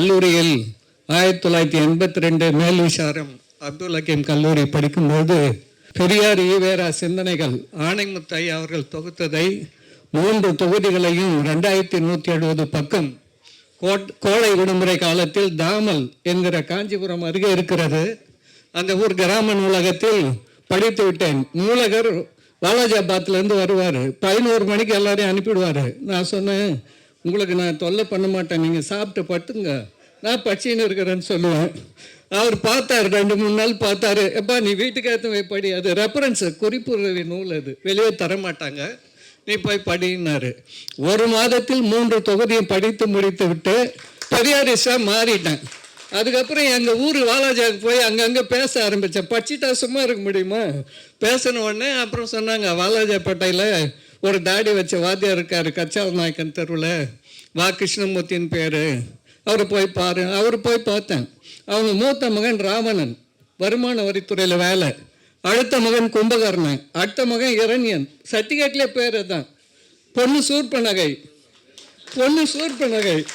கல்லூரியில் ஆயிரத்தி தொள்ளாயிரத்தி எண்பத்தி ரெண்டு மேல் விசாரம் அப்துல் ஹக்கீம் கல்லூரி படிக்கும்போது பெரியார் ஈவேரா சிந்தனைகள் ஆணைமுத்தை அவர்கள் தொகுத்ததை மூன்று தொகுதிகளையும் ரெண்டாயிரத்தி நூற்றி எழுபது பக்கம் கோட்- கோடை விடுமுறை காலத்தில் தாமல் என்கிற காஞ்சிபுரம் அருகே இருக்கிறது. அந்த ஊர் கிராம நூலகத்தில் படித்து விட்டேன். நூலகர் வாலாஜாபாத்லேருந்து வருவார். பதினோரு மணிக்கு எல்லாரையும் அனுப்பிடுவார் நான் சொன்னேன் உங்களுக்கு நான் தொல்லை பண்ண மாட்டேன். நீங்கள் சாப்பிட்டு பட்டுங்க நான் பச்சின்னு இருக்கிறேன்னு சொல்லுவேன். அவர் பார்த்தார் ரெண்டு மூணு நாள் பார்த்தாரு. எப்பா நீ வீட்டுக்கு ஏற்ற போய் படி. அது ரெஃபரன்ஸு குறிப்புதவி நூல் அது. வெளியே தர மாட்டாங்க நீ போய் படின்னாரு. ஒரு மாதத்தில் மூன்று தொகுதியும் படித்து முடித்து விட்டு பெரியாரிஸ்டாக மாறிட்டேன். அதுக்கப்புறம் எங்கள் ஊர் வாலாஜாவுக்கு போய் அங்கங்கே பேச ஆரம்பித்தேன் படிச்சுட்டா சும்மா இருக்க முடியுமா? பேசின உடனே அப்புறம் சொன்னாங்க வாலாஜா பட்டையில் ஒரு தாடி வச்ச வாத்தியார் இருக்கார் கச்சால் நாயக்கன் தெருவில். வா கிருஷ்ணமூர்த்தின்னு பேர். அவரை போய் பாரு. அவர் போய் பார்த்தேன். அவங்க மூத்த மகன் ராவணன். வருமான வரித்துறையில் வேலை. அடுத்த மகன் கும்பகர்ணன். அடுத்த மகன் இரண்யன். சர்டிஃபிகேட்லேயே பேர் தான் பொண்ணு சூர்பனகை பொண்ணு சூர்பனகை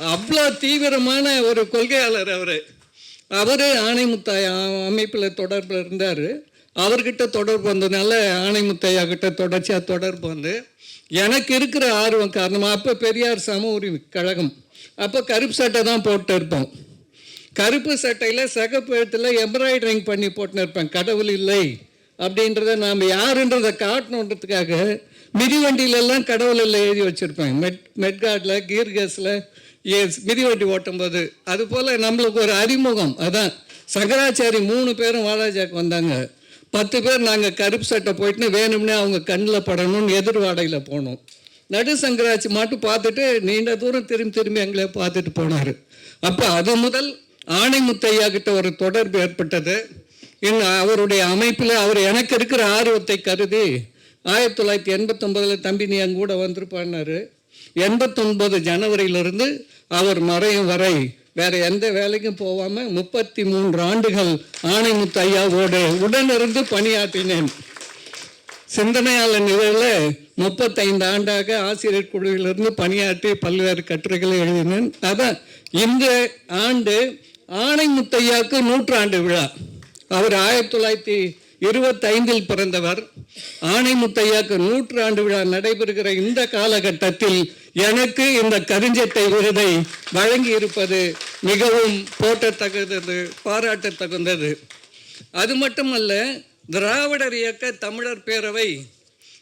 அவ்வளோ தீவிரமான ஒரு கொள்கையாளர் அவர். அவர் ஆணைமுத்தாய் அமைப்பில் தொடர்பில் இருந்தார். அவர்கிட்ட தொடர்பு வந்ததுனால ஆணைமுத்தையா கிட்ட தொடர்ச்சியாக தொடர்பு வந்து எனக்கு இருக்கிற ஆர்வம் காரணமாக அப்போ பெரியார் சம உரிமை கழகம். அப்போ கருப்பு சட்டை தான் போட்டு இருப்போம். கருப்பு சட்டையில் சகப்பு எழுத்தில் எம்ப்ராய்டரிங் பண்ணி போட்டுன்னு இருப்பேன். கடவுள் இல்லை அப்படின்றத நாம் யாருன்றதை காட்டணுன்றதுக்காக மிதிவண்டியிலெல்லாம் கடவுள் இல்லை எழுதி வச்சுருப்பேன். மெட் மெட்கார்டில் கீர் கேஸில் மிதிவண்டி ஓட்டும்போது. அது போல் நம்மளுக்கு ஒரு அறிமுகம். அதான் சங்கராச்சாரி மூணு பேரும் வாலாஜாக்கு வந்தாங்க. பத்து பேர் நாங்கள் கருப்பு சட்டை போயிட்டுன்னு வேணும்னே அவங்க கண்ணில் படணும்னு எதிர்வாடையில் போனோம். நடு சங்கராச்சி மட்டும் பார்த்துட்டு நீண்ட தூரம் திரும்பி திரும்பி எங்களை பார்த்துட்டு போனார். அப்போ அது முதல் ஆணைமுத்தையா கிட்ட ஒரு தொடர்பு ஏற்பட்டது. என் அவருடைய அமைப்பில் அவர் எனக்கு இருக்கிற ஆர்வத்தை கருதி ஆயிரத்தி தொள்ளாயிரத்தி எண்பத்தொம்பதில் தம்பி நீ எங்கூட வந்திருப்பான்னாரு. எண்பத்தொன்பது ஜனவரியிலிருந்து அவர் மறையும் வரை வேற எந்த வேலைக்கும் போகாம முப்பத்தி மூன்று ஆண்டுகள் ஆணைமுத்து ஐயாவோடு உடனிருந்து பணியாற்றினேன். சிந்தனையாளர் நிலையில் முப்பத்தைந்து ஆண்டாக ஆசிரியர் குழுவிலிருந்து பணியாற்றி பல்வேறு கட்டுரைகளை எழுதினேன். அதான் இந்த ஆண்டு ஆணைமுத்தையாவுக்கு நூற்றாண்டு விழா. அவர் ஆயிரத்தி தொள்ளாயிரத்தி இருபத்தைந்தில் பிறந்தவர். ஆணைமுத்தையாவுக்கு நூற்றாண்டு விழா நடைபெறுகிற இந்த காலகட்டத்தில் எனக்கு இந்த கருஞ்சட்டை விருதை வழங்கி இருப்பது மிகவும் போற்றத்தகுந்தது பாராட்டத்தகுந்தது. அது மட்டுமல்ல திராவிடர் இயக்க தமிழர் பேரவை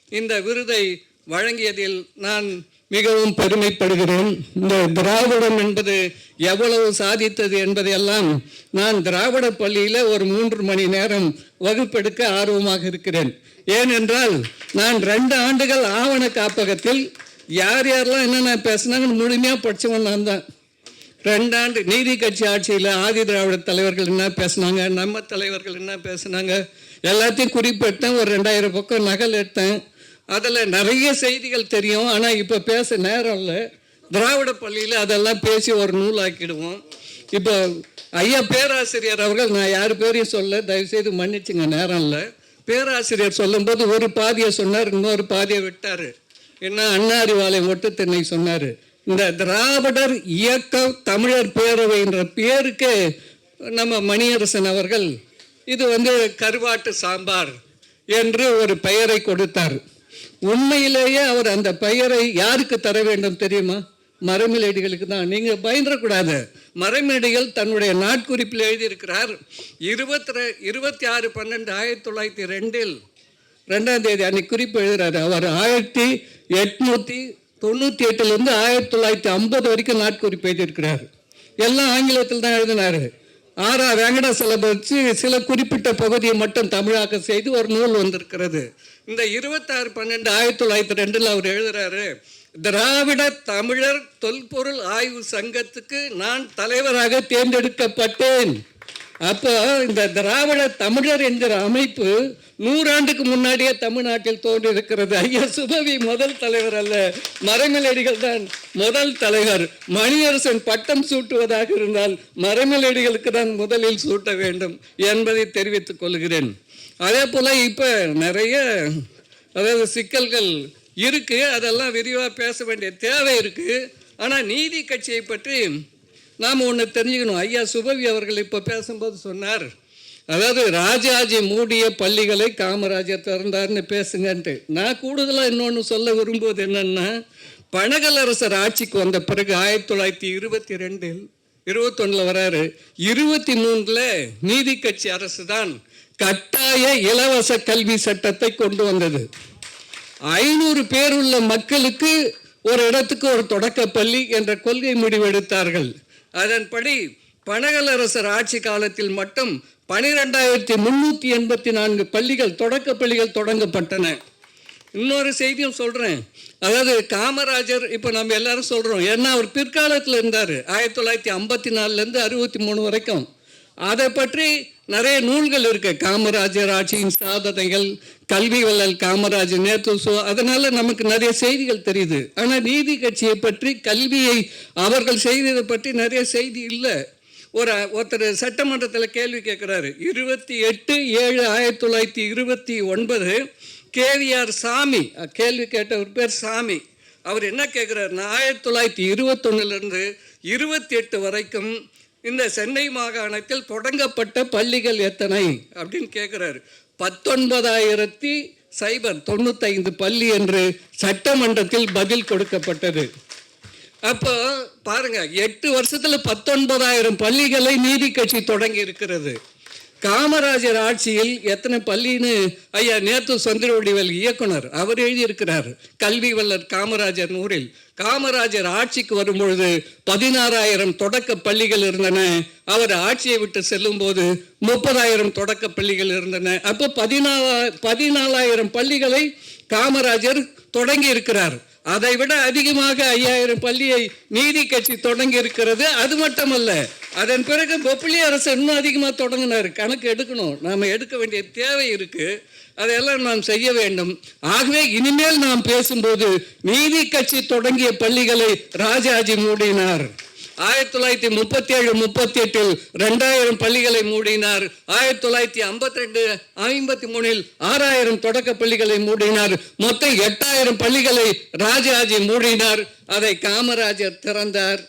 இந்த விருதை வழங்கியதில் நான் மிகவும் பெருமைப்படுகிறேன். இந்த திராவிடம் என்பது எவ்வளவு சாதித்தது என்பதையெல்லாம் நான் திராவிட பள்ளியில் ஒரு மூன்று மணி நேரம் வகுப்பெடுக்க ஆர்வமாக இருக்கிறேன். ஏனென்றால் நான் ரெண்டு ஆண்டுகள் ஆவண காப்பகத்தில் யார் யாரெல்லாம் என்னென்ன பேசுனாங்கன்னு முழுமையாக படித்தவன் நான் தான். ரெண்டாண்டு நீதி கட்சி ஆட்சியில் ஆதி திராவிட தலைவர்கள் என்ன பேசுனாங்க நம்ம தலைவர்கள் என்ன பேசுனாங்க எல்லாத்தையும் குறிப்பிட்டேன். ஒரு ரெண்டாயிரம் பக்கம் நகல் எடுத்தேன். அதில் நிறைய செய்திகள் தெரியும். ஆனால் இப்போ பேச நேரம் இல்லை. திராவிட பள்ளியில் அதெல்லாம் பேசி ஒரு நூலாக்கிடுவோம். இப்போ ஐயா பேராசிரியர் அவர்கள் நான் யார் பேரையும் சொல்ல தயவுசெய்து மன்னிச்சுங்க நேரம் இல்லை. பேராசிரியர் சொல்லும்போது ஒரு பாதியை சொன்னார் இன்னொரு பாதியை விட்டார். என்ன அண்ணா ஒட்டு தென்னை சொன்னார். இந்த திராவிடர் இயக்க தமிழர் பேரவை என்ற பேருக்கு நம்ம மணியரசன் அவர்கள் இது வந்து கருவாட்டு சாம்பார் என்று ஒரு பெயரை கொடுத்தார். உண்மையிலேயே அவர் அந்த பெயரை யாருக்கு தர வேண்டும் தெரியுமா? மரமிலடிகளுக்கு தான். நீங்கள் பயந்துடக்கூடாது. மரமேடிகள் தன்னுடைய நாட்குறிப்பில் எழுதியிருக்கிறார் இருபத்தி இருபத்தி ஆறு பன்னெண்டு ஆயிரத்தி தொள்ளாயிரத்தி ரெண்டில் ரெண்டாம் தேதி அன்னைக்கு குறிப்பு எழுதுறாரு. அவர் ஆயிரத்தி எட்நூற்றி தொண்ணூற்றி எட்டுலேருந்து ஆயிரத்தி தொள்ளாயிரத்தி ஐம்பது வரைக்கும் நாட்குறிப்பு எழுதியிருக்கிறார் எல்லாம் ஆங்கிலத்தில் தான் எழுதினாரு. ஆர் வெங்கடாசலம் வச்சு சில குறிப்பிட்ட பகுதியை மட்டும் தமிழாக்கம் செய்து ஒரு நூல் வந்திருக்கிறது. இந்த இருபத்தாறு பன்னெண்டு ஆயிரத்தி தொள்ளாயிரத்தி ரெண்டில் அவர் எழுதுறாரு திராவிட தமிழர் தொல்பொருள் ஆய்வு சங்கத்துக்கு நான் தலைவராக தேர்ந்தெடுக்கப்பட்டேன். அப்போ இந்த திராவிட தமிழர் என்கிற அமைப்பு நூறாண்டுக்கு முன்னாடியே தமிழ்நாட்டில் தோன்றி இருக்கிறது ஐயா சுபவி முதல் தலைவர் அல்ல. மரமலடிகள் தான் முதல் தலைவர். மணியரசன் பட்டம் சூட்டுவதாக இருந்தால் மரமலடிகளுக்கு தான் முதலில் சூட்ட வேண்டும் என்பதை தெரிவித்துக் கொள்கிறேன். அதே போல் இப்போ நிறைய அதாவது சிக்கல்கள் இருக்குது அதெல்லாம் விரிவாக பேச வேண்டிய தேவை இருக்குது ஆனால் நீதி கட்சியை பற்றி நாம் ஒன்று தெரிஞ்சுக்கணும். ஐயா சுபவி அவர்கள் இப்போ பேசும்போது சொன்னார் அதாவது ராஜாஜி மூடிய பள்ளிகளை காமராஜர் திறந்தார்னு பேசுங்கன்ட்டு. நான் கூடுதலாக இன்னொன்று சொல்ல விரும்புவது என்னன்னா பனகலரசர் ஆட்சிக்கு வந்த பிறகு ஆயிரத்தி தொள்ளாயிரத்தி இருபத்தி ரெண்டில் இருபத்தொன்னில் வராரு. இருபத்தி மூணில் நீதி கட்சி அரசு தான் கட்டாய இலவச கல்வி சட்டத்தை கொண்டு வந்தது. ஐநூறு பேர் உள்ள மக்களுக்கு ஒரு இடத்துக்கு ஒரு தொடக்கப்பள்ளி என்ற கொள்கை முடிவெடுத்தார்கள். அதன்படி பனகலரசர் ஆட்சி காலத்தில் மட்டும் பனிரெண்டாயிரத்தி முன்னூற்றி எண்பத்தி நான்கு பள்ளிகள் தொடக்க பள்ளிகள் தொடங்கப்பட்டன. இன்னொரு செய்தியும் சொல்கிறேன் அதாவது காமராஜர் இப்போ நம்ம எல்லாரும் சொல்கிறோம் ஏன்னா அவர் பிற்காலத்தில் இருந்தார். ஆயிரத்தி தொள்ளாயிரத்தி ஐம்பத்தி நாலுலேருந்து அறுபத்தி மூணு வரைக்கும். அதை பற்றி நிறைய நூல்கள் இருக்கு. காமராஜர் ஆட்சியின் சாதனைகள் கல்வி வள்ளல் காமராஜர் நேற்று அதனால நமக்கு நிறைய செய்திகள் தெரியுது. ஆனால் நீதி கட்சியை பற்றி கல்வியை அவர்கள் செய்ததை பற்றி நிறைய செய்தி இல்லை. ஒரு ஒருத்தர் சட்டமன்றத்தில் கேள்வி கேட்குறாரு இருபத்தி எட்டு ஏழு ஆயிரத்தி தொள்ளாயிரத்தி இருபத்தி ஒன்பது கேவிஆர் சாமி கேள்வி கேட்ட கேட்டவர் பேர் சாமி. அவர் என்ன கேட்குறாருன்னா ஆயிரத்தி தொள்ளாயிரத்தி இருபத்தொன்னுலேருந்து இருபத்தி எட்டு வரைக்கும் இந்த சென்னை மாகாணத்தில் தொடங்கப்பட்ட பள்ளிகள் எத்தனை அப்படின்னு கேட்குறாரு பத்தொன்பதாயிரத்தி சைபர் தொண்ணூத்தைந்து பள்ளி என்று சட்டமன்றத்தில் பதில் கொடுக்கப்பட்டது. அப்போ பாருங்க எட்டு வருஷத்தில் பத்தொன்பதாயிரம் பள்ளிகளை நீதி கட்சி தொடங்கி இருக்கிறது. காமராஜர் ஆட்சியில் எத்தனை பள்ளின்னு ஐயா நேத்து சந்திரவடிவல் இயக்குனர் அவர் எழுதியிருக்கிறார் கல்வி வல்லர் காமராஜர் நூறில். காமராஜர் ஆட்சிக்கு வரும்பொழுது பதினாறாயிரம் தொடக்க பள்ளிகள் இருந்தன. அவர் ஆட்சியை விட்டு செல்லும்போது முப்பதாயிரம் தொடக்க பள்ளிகள் இருந்தன. அப்போ பதினாலா பதினாலாயிரம் பள்ளிகளை காமராஜர் தொடங்கி இருக்கிறார் அதை விட அதிகமாக ஐயாயிரம் பள்ளியை நீதி கட்சி தொடங்கி இருக்கிறது அது மட்டுமல்ல அதன் பிறகு பொப்பிலி அரசு இன்னும் அதிகமாக தொடங்கினார். கணக்கு எடுக்கணும். நாம் எடுக்க வேண்டிய தேவை இருக்குது அதையெல்லாம் நாம் செய்ய வேண்டும். ஆகவே இனிமேல் நாம் பேசும்போது நீதி கட்சி தொடங்கிய பள்ளிகளை ராஜாஜி மூடினார். ஆயிரத்தி தொள்ளாயிரத்தி முப்பத்தி ஏழு முப்பத்தி எட்டில் ரெண்டாயிரம் பள்ளிகளை மூடினார். ஆயிரத்தி தொள்ளாயிரத்தி ஐம்பத்தி ரெண்டு ஐம்பத்தி மூணில் ஆறாயிரம் தொடக்க பள்ளிகளை மூடினார். மொத்தம் எட்டாயிரம் பள்ளிகளை ராஜாஜி மூடினார். அதை காமராஜர் திறந்தார்.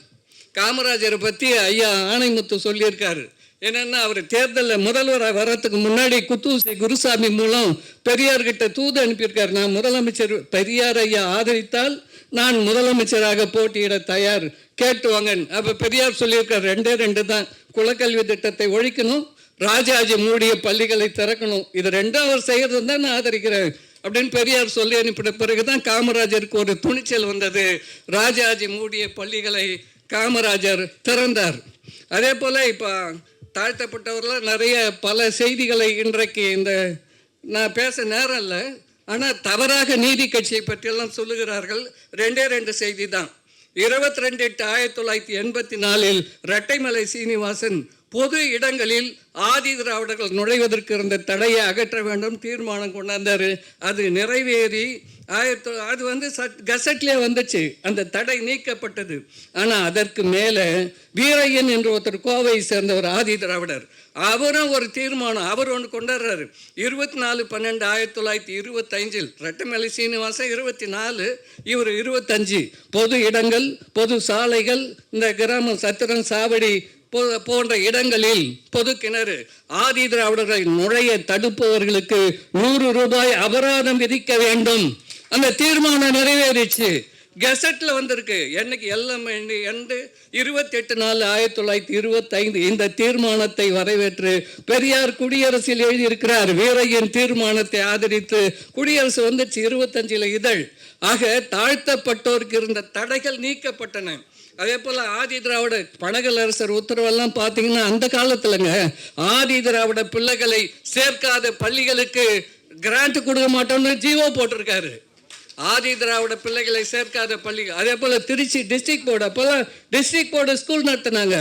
காமராஜரை பற்றி ஐயா ஆணைமுத்து சொல்லியிருக்காரு. என்னன்னா அவர் தேர்தலில் முதல்வராக வர்றதுக்கு முன்னாடி குத்தூசி குருசாமி மூலம் பெரியார்கிட்ட தூது அனுப்பியிருக்காரு. நான் முதலமைச்சர் பெரியார் ஐயா ஆதரித்தால் நான் முதலமைச்சராக போட்டியிட தயார். கேட்டு அப்போ பெரியார் சொல்லியிருக்கார் ரெண்டே ரெண்டு தான். குலக்கல்வி திட்டத்தை ஒழிக்கணும். ராஜாஜி மூடிய பள்ளிகளை திறக்கணும். இது ரெண்டும் அவர் செய்கிறது தான் நான் ஆதரிக்கிறேன். அப்படின்னு பெரியார் சொல்லி அனுப்பின பிறகுதான் காமராஜருக்கு ஒரு துணிச்சல் வந்தது. ராஜாஜி மூடிய பள்ளிகளை காமராஜர் திறந்தார். அதே போல் இப்போ தாழ்த்தப்பட்டவர்கள் நிறைய பல செய்திகளை இன்றைக்கு இந்த நான் பேச நேரம் இல்லை. ஆனால் தவறாக நீதி கட்சியை பற்றியெல்லாம் சொல்லுகிறார்கள். ரெண்டே ரெண்டு செய்தி தான். இருபத்தி ரெண்டு எட்டு ஆயிரத்தி தொள்ளாயிரத்தி எண்பத்தி நாலில் ரெட்டைமலை சீனிவாசன் பொது இடங்களில் ஆதி திராவிடர்கள் நுழைவதற்கு இருந்த தடையை அகற்ற வேண்டும் தீர்மானம் கொண்டாந்தார் அது நிறைவேறி ஆயிரத்தி அது வந்து சட் கசட்லேயே வந்துச்சு. அந்த தடை நீக்கப்பட்டது. ஆனால் அதற்கு மேலே வீரையன் என்று ஒருத்தர் கோவையை சேர்ந்தவர் ஆதி திராவிடர். அவரும் ஒரு தீர்மானம் அவர் ஒன்று கொண்டாடுறாரு. இருபத்தி நாலு பன்னெண்டு ஆயிரத்தி தொள்ளாயிரத்தி இருபத்தஞ்சில் ரெட்டமலை சீனிவாசன் இருபத்தி நாலு இவர் இருபத்தஞ்சு. பொது இடங்கள் பொது சாலைகள் இந்த கிராமம் சத்திரம் சாவடி போன்ற இடங்களில் பொது கிணறு ஆதி திராவிடர்களை நுழைய தடுப்பவர்களுக்கு நூறு ரூபாய் அபராதம் விதிக்க வேண்டும். அந்த தீர்மானம் நிறைவேறிச்சு. கெசட்ல வந்திருக்கு. என்னைக்கு எல்லாம் எண்டு இருபத்தி எட்டு நாலு ஆயிரத்தி தொள்ளாயிரத்தி இருபத்தைந்து இந்த தீர்மானத்தை வரவேற்று பெரியார் குடியரசில் எழுதியிருக்கிறார். வீரையின் தீர்மானத்தை ஆதரித்து குடியரசு வந்துச்சு இருபத்தஞ்சில் இதழ். ஆக தாழ்த்தப்பட்டோருக்கு இருந்த தடைகள் நீக்கப்பட்டன. அதே போல் ஆதி திராவிட பனகல் அரசர் உத்தரவெல்லாம் பார்த்தீங்கன்னா அந்த காலத்துலங்க. ஆதி திராவிட பிள்ளைகளை சேர்க்காத பள்ளிகளுக்கு கிராண்ட் கொடுக்க மாட்டோம்னு ஜீவோ போட்டிருக்காரு. ஆதி திராவிட பிள்ளைகளை சேர்க்காத பள்ளி அதே போல் திருச்சி டிஸ்ட்ரிக்ட் போர்டு அப்போல்லாம் டிஸ்ட்ரிக்ட் போர்டு ஸ்கூல் நடத்தினாங்க.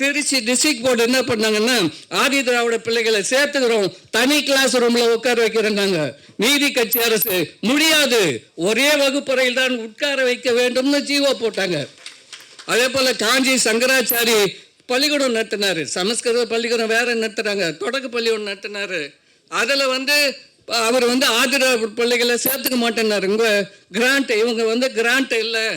திருச்சி டிஸ்ட்ரிக்ட் போர்டு என்ன பண்ணாங்கன்னா ஆதி திராவிட பிள்ளைகளை சேர்த்துக்கிறோம். தனி கிளாஸ் ரூம்ல உட்கார வைக்கிறாங்க நீதி கட்சி அரசு முடியாது. ஒரே வகுப்பறையில் தான் உட்கார வைக்க வேண்டும்னு ஜீவோ போட்டாங்க. அதே போல காஞ்சி சங்கராச்சாரி பள்ளிக்கூடம் நடத்தினாரு. சமஸ்கிருத பள்ளிக்கூடம் வேற நடத்துறாங்க. தொடக்க பள்ளி ஒன்று நடத்தினாரு. அதில் வந்து அவர் வந்து ஆதிர பிள்ளைகளை சேர்த்துக்க மாட்டேன்னாரு. உங்க கிராண்ட் இவங்க வந்து கிராண்ட் இல்லை.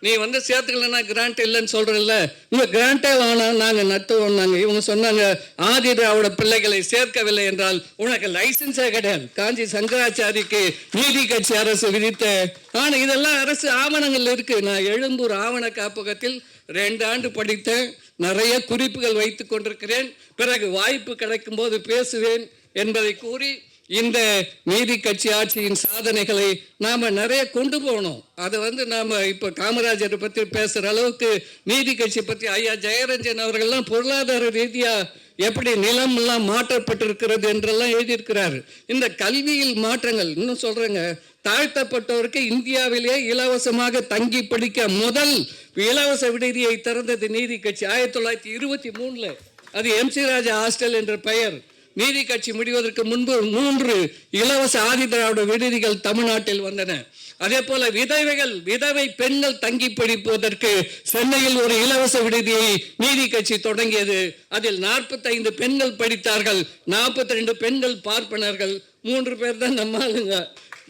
நீ வந்து சேர்த்துக்கலன்னா கிராண்ட் இல்லைன்னு சொல்றல்ல இவங்க கிராண்டே வேணாம் நாங்க நட்டுவோம்னாங்க இவங்க சொன்னாங்க ஆதி திராவிட பிள்ளைகளை சேர்க்கவில்லை என்றால் உனக்கு லைசன்ஸே கிடையாது. காஞ்சி சங்கராச்சாரிக்கு நீதி கட்சி அரசு விதித்த ஆனா இதெல்லாம் அரசு ஆவணங்கள் இருக்கு. நான் எழும்பூர் ஆவண காப்பகத்தில் ரெண்டு ஆண்டு படித்தேன். நிறைய குறிப்புகள் வைத்து கொண்டிருக்கிறேன். பிறகு வாய்ப்பு கிடைக்கும் போது பேசுவேன் என்பதை கூறி இந்த நீதி கட்சி ஆட்சியின் சாதனைகளை நாம நிறைய கொண்டு போகணும். அதை வந்து நாம இப்ப காமராஜரை பத்தி பேசுற அளவுக்கு நீதி கட்சி பத்தி ஐயா ஜெயரஞ்சன் அவர்கள்லாம் பொருளாதார ரீதியா எப்படி நிலம் எல்லாம் மாற்றப்பட்டிருக்கிறது என்றெல்லாம் எழுதியிருக்கிறார். இந்த கல்வியில் மாற்றங்கள் இன்னும் சொல்றேங்க தாழ்த்தப்பட்டவருக்கு இந்தியாவிலே இலவசமாக தங்கி படிக்க முதல் இலவச விடுதியை திறந்தது நீதி கட்சி. ஆயிரத்தி தொள்ளாயிரத்தி இருபத்தி மூணுல. அது எம் சி ராஜா ஹாஸ்டல் என்ற பெயர். நீதி கட்சி முடிவதற்கு முன்பு மூன்று இலவச ஆதி திராவிட விடுதிகள் தமிழ்நாட்டில் வந்தன. அதே போல விதவைகள் விதவை பெண்கள் தங்கி படிப்பதற்கு சென்னையில் ஒரு இலவச விடுதியை நீதி கட்சி தொடங்கியது. அதில் 45 பெண்கள் படித்தார்கள் 42 பெண்கள் பார்ப்பனர்கள் மூன்று பேர் தான் நம்ம ஆளுங்க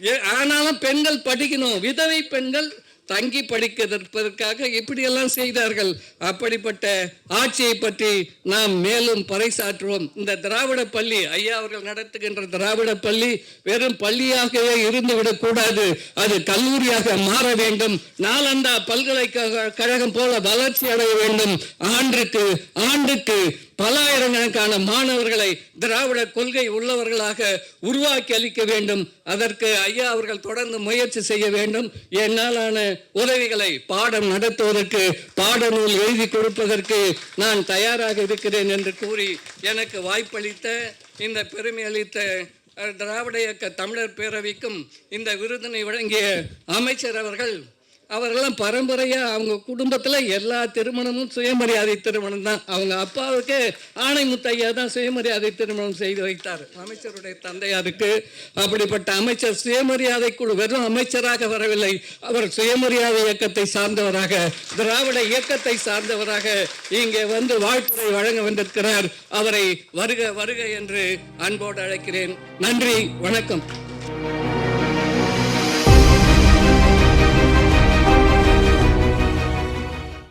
ஏ- ஆனாலும் பெண்கள் படிக்கணும். விதவை பெண்கள் தங்கி படிப்பதற்காக இப்படியெல்லாம் செய்தார்கள். அப்படிப்பட்ட ஆட்சியை பற்றி நாம் மேலும் பறைசாற்றுவோம். இந்த திராவிட பள்ளி ஐயா அவர்கள் நடத்துகின்ற திராவிட பள்ளி வெறும் பள்ளியாகவே இருந்துவிடக் கூடாது. அது கல்லூரியாக மாற வேண்டும். நாளந்தா பல்கலைக்கழக கழகம் போல வளர்ச்சி அடைய வேண்டும். ஆண்டுக்கு ஆண்டுக்கு பல்லாயிரக்கணக்கான மாணவர்களை திராவிட கொள்கை உள்ளவர்களாக உருவாக்கி அளிக்க வேண்டும். அதற்கு ஐயா அவர்கள் தொடர்ந்து முயற்சி செய்ய வேண்டும். என்னாலான உதவிகளை பாடம் நடத்துவதற்கு பாடநூல் எழுதி கொடுப்பதற்கு நான் தயாராக இருக்கிறேன் என்று கூறி எனக்கு வாய்ப்பளித்த இந்த பெருமை அளித்த திராவிட இயக்க தமிழர் பேரவைக்கும் இந்த விருதினை வழங்கிய அமைச்சர் அவர்கள் அவர்கள்லாம் பரம்பரையாக அவங்க குடும்பத்துல எல்லா திருமணமும் சுயமரியாதை திருமணம் தான். அவங்க அப்பாவுக்கு ஆணைமுத்தையா தான் சுயமரியாதை திருமணம் செய்து வைத்தார். அமைச்சருடைய தந்தையாருக்கு அப்படிப்பட்ட அமைச்சர் சுயமரியாதை குழு வெறும் அமைச்சராக வரவில்லை. அவர் சுயமரியாதை இயக்கத்தை சார்ந்தவராக திராவிட இயக்கத்தை சார்ந்தவராக இங்கே வந்து வாழ்த்துறை வழங்க வந்திருக்கிறார். அவரை வருக வருக என்று அன்போடு அழைக்கிறேன். நன்றி வணக்கம்.